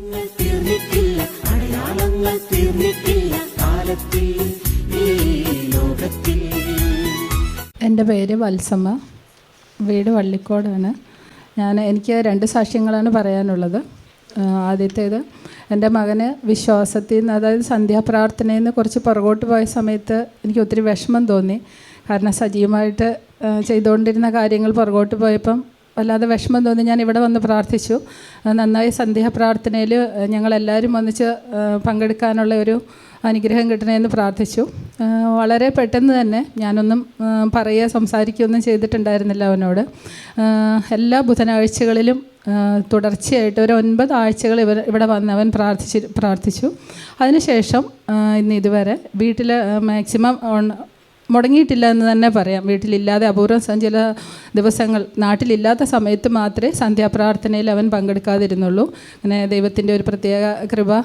ഈ എന്റെ പേര് വത്സമ്മ വീട് വള്ളിക്കോടാണ്. ഞാൻ എനിക്ക് രണ്ട് സാക്ഷ്യങ്ങളാണ് പറയാനുള്ളത്. ആദ്യത്തേത് എന്റെ മകന് വിശ്വാസത്തിൽ നിന്ന് അതായത് സന്ധ്യാപ്രാർത്ഥനയിൽ നിന്ന് കുറച്ച് പുറകോട്ട് പോയ സമയത്ത് എനിക്ക് ഒത്തിരി വിഷമം തോന്നി. കാരണം സജീവമായിട്ട് ചെയ്തുകൊണ്ടിരുന്ന കാര്യങ്ങൾ പുറകോട്ട് പോയപ്പം വല്ലാതെ വിഷമം തോന്നി. ഞാൻ ഇവിടെ വന്ന് പ്രാർത്ഥിച്ചു. നന്നായി സന്ധ്യ പ്രാർത്ഥനയിൽ ഞങ്ങളെല്ലാവരും ഒന്നിച്ച് പങ്കെടുക്കാനുള്ള ഒരു അനുഗ്രഹം കിട്ടണമെന്ന് പ്രാർത്ഥിച്ചു. വളരെ പെട്ടെന്ന് തന്നെ ഞാനൊന്നും പറയുക സംസാരിക്കുകയൊന്നും ചെയ്തിട്ടുണ്ടായിരുന്നില്ല അവനോട്. എല്ലാ ബുധനാഴ്ചകളിലും തുടർച്ചയായിട്ട് ഒരു ഒൻപത് ആഴ്ചകൾ ഇവർ ഇവിടെ വന്ന് അവൻ പ്രാർത്ഥിച്ച് പ്രാർത്ഥിച്ചു. അതിനുശേഷം ഇന്ന് ഇതുവരെ വീട്ടിൽ മാക്സിമം മുടങ്ങിയിട്ടില്ല എന്ന് തന്നെ പറയാം. വീട്ടിലില്ലാതെ അപൂർവം ചില ദിവസങ്ങൾ നാട്ടിലില്ലാത്ത സമയത്ത് മാത്രമേ സന്ധ്യാപ്രാർത്ഥനയിൽ അവൻ പങ്കെടുക്കാതിരുന്നുള്ളൂ. അങ്ങനെ ദൈവത്തിന്റെ ഒരു പ്രത്യേക കൃപ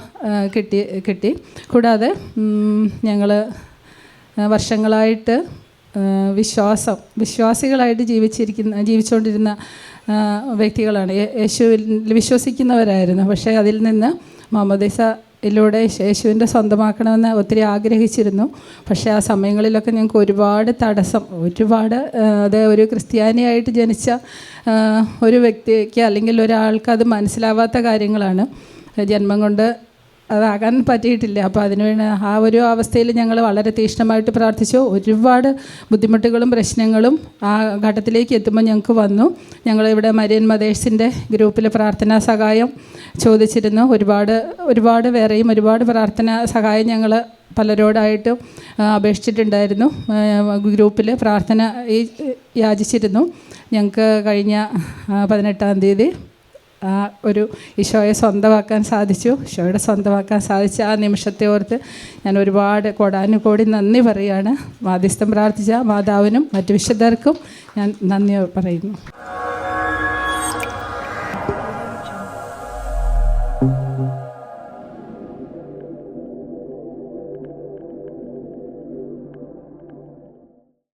കിട്ടി കിട്ടി. കൂടാതെ ഞങ്ങൾ വർഷങ്ങളായിട്ട് വിശ്വാസം വിശ്വാസികളായിട്ട് ജീവിച്ചിരിക്കുന്ന ജീവിച്ചുകൊണ്ടിരുന്ന വ്യക്തികളാണ്. യേശുവിൽ വിശ്വസിക്കുന്നവരായിരുന്നു. പക്ഷേ അതിൽ നിന്ന് മാമോദിസയിലൂടെ യേശുവിന്റെ സ്വന്തമാക്കണമെന്ന് ഒത്തിരി ആഗ്രഹിച്ചിരുന്നു. പക്ഷേ ആ സമയങ്ങളിലൊക്കെ ഞങ്ങൾക്ക് ഒരുപാട് തടസ്സം ഒരുപാട് അത് ഒരു ക്രിസ്ത്യാനിയായിട്ട് ജനിച്ച ഒരു വ്യക്തിക്ക് അല്ലെങ്കിൽ ഒരാൾക്ക് അത് മനസ്സിലാവാത്ത കാര്യങ്ങളാണ്. ജന്മം കൊണ്ട് അതാകാൻ പറ്റിയിട്ടില്ല. അപ്പോൾ അതിനുവേണ്ടി ആ ഒരു അവസ്ഥയിൽ ഞങ്ങൾ വളരെ തീക്ഷ്ണമായിട്ട് പ്രാർത്ഥിച്ചു. ഒരുപാട് ബുദ്ധിമുട്ടുകളും പ്രശ്നങ്ങളും ആ ഘട്ടത്തിലേക്ക് എത്തുമ്പോൾ ഞങ്ങൾക്ക് വന്നു. ഞങ്ങളിവിടെ മരിയൻ മദേഴ്സിന്റെ ഗ്രൂപ്പിൽ പ്രാർത്ഥനാ സഹായം ചോദിച്ചിരുന്നു. ഒരുപാട് ഒരുപാട് വേറെയും ഒരുപാട് പ്രാർത്ഥനാ സഹായം ഞങ്ങൾ പലരോടായിട്ട് അപേക്ഷിച്ചിട്ടുണ്ടായിരുന്നു. ഗ്രൂപ്പിൽ പ്രാർത്ഥന യാചിച്ചിരുന്നു. ഞങ്ങൾക്ക് കഴിഞ്ഞ പതിനെട്ടാം തീയതി ആ ഒരു ഈശോയെ സ്വന്തമാക്കാൻ സാധിച്ചു. ഈശോയുടെ സ്വന്തമാക്കാൻ സാധിച്ച ആ നിമിഷത്തെ ഓർത്ത് ഞാൻ ഒരുപാട് കോടാനുകോടി നന്ദി പറയുകയാണ്. മാധ്യസ്ഥം പ്രാർത്ഥിച്ച മാതാവിനും മറ്റു വിശുദ്ധർക്കും ഞാൻ നന്ദി പറയുന്നു.